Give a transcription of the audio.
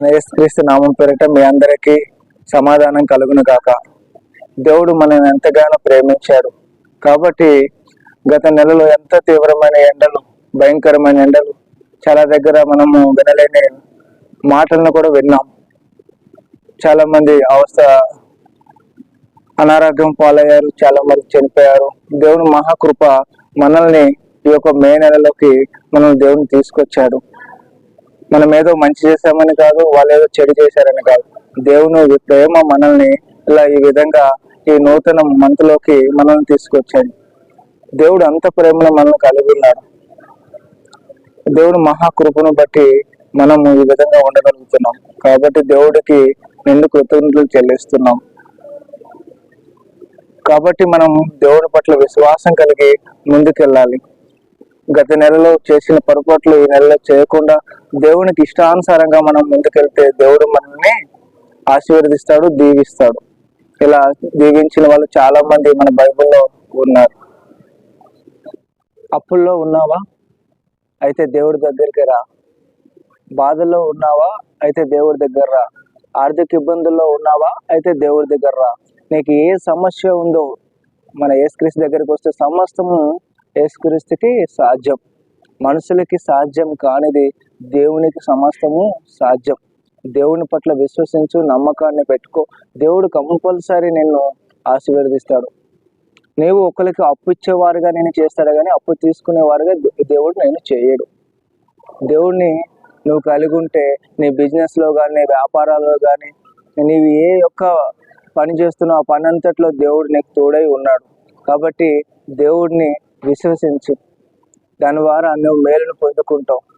క్రీస్తు నామం పేరిట మీ అందరికీ సమాధానం కలుగును గాక. దేవుడు మనల్ని ఎంతగానో ప్రేమించాడు. కాబట్టి గత నెలలో ఎంత తీవ్రమైన ఎండలు భయంకరమైన ఎండలు చాలా దగ్గర మనము వినలేని మాటలను కూడా విన్నాం. చాలా మంది అవస్థ అనారోగ్యం పాలయ్యారు చాలా మంది చనిపోయారు. దేవుని మహాకృప మనల్ని ఈ యొక్క మే నెలలోకి మనం దేవుని తీసుకొచ్చాడు. మనం ఏదో మంచి చేశామని కాదు వాళ్ళు ఏదో చెడు చేశారని కాదు. దేవుని ప్రేమ మనల్ని ఇలా ఈ విధంగా ఈ నూతన మంత్లోకి మనల్ని తీసుకొచ్చాడు. దేవుడు అంత ప్రేమను మనల్ని కలిగి ఉన్నాడు. దేవుడు మహాకృపను బట్టి మనము ఈ విధంగా ఉండగలుగుతున్నాం. కాబట్టి దేవుడికి నిండు కృతజ్ఞతలు చెల్లిస్తున్నాం. కాబట్టి మనం దేవుడి పట్ల విశ్వాసం కలిగి ముందుకెళ్ళాలి. గత నెలలో చేసిన పొరపాట్లు ఈ నెలలో చేయకుండా దేవునికి ఇష్టానుసారంగా మనం ముందుకెళ్తే దేవుడు మనల్ని ఆశీర్వదిస్తాడు దీవిస్తాడు. ఇలా దీవించిన వాళ్ళు చాలా మంది మన బైబిల్లో ఉన్నారు. అప్పుల్లో ఉన్నావా? అయితే దేవుడి దగ్గరికి రా. బాధల్లో ఉన్నావా? అయితే దేవుడి దగ్గర రా. ఆర్థిక ఇబ్బందుల్లో ఉన్నావా? అయితే దేవుడి దగ్గర రా. నీకు ఏ సమస్య ఉందో మన యేసుక్రీస్తు దగ్గరికి వస్తే సమస్తము యేసుక్రీస్తుకి సాధ్యం. మనుషులకి సాధ్యం కానిది దేవునికి సమస్తము సాధ్యం. దేవుని పట్ల విశ్వసించు నమ్మకాన్ని పెట్టుకో. దేవుడు కంపల్సరీ నిన్ను ఆశీర్వదిస్తాడు. నీవు ఒకరికి అప్పు ఇచ్చేవారుగా నేను చేస్తాడు కానీ అప్పు తీసుకునేవారుగా దేవుడు నేను చేయడు. దేవుడిని నువ్వు కలిగి ఉంటే నీ బిజినెస్లో కానీ నీ వ్యాపారాల్లో కానీ నీవు ఏ యొక్క పని చేస్తున్నావు ఆ పని అంతట్లో దేవుడు నీకు తోడై ఉన్నాడు. కాబట్టి దేవుడిని విశ్వసించు. దాని ద్వారా నువ్వు మేలును పొందుకుంటావు.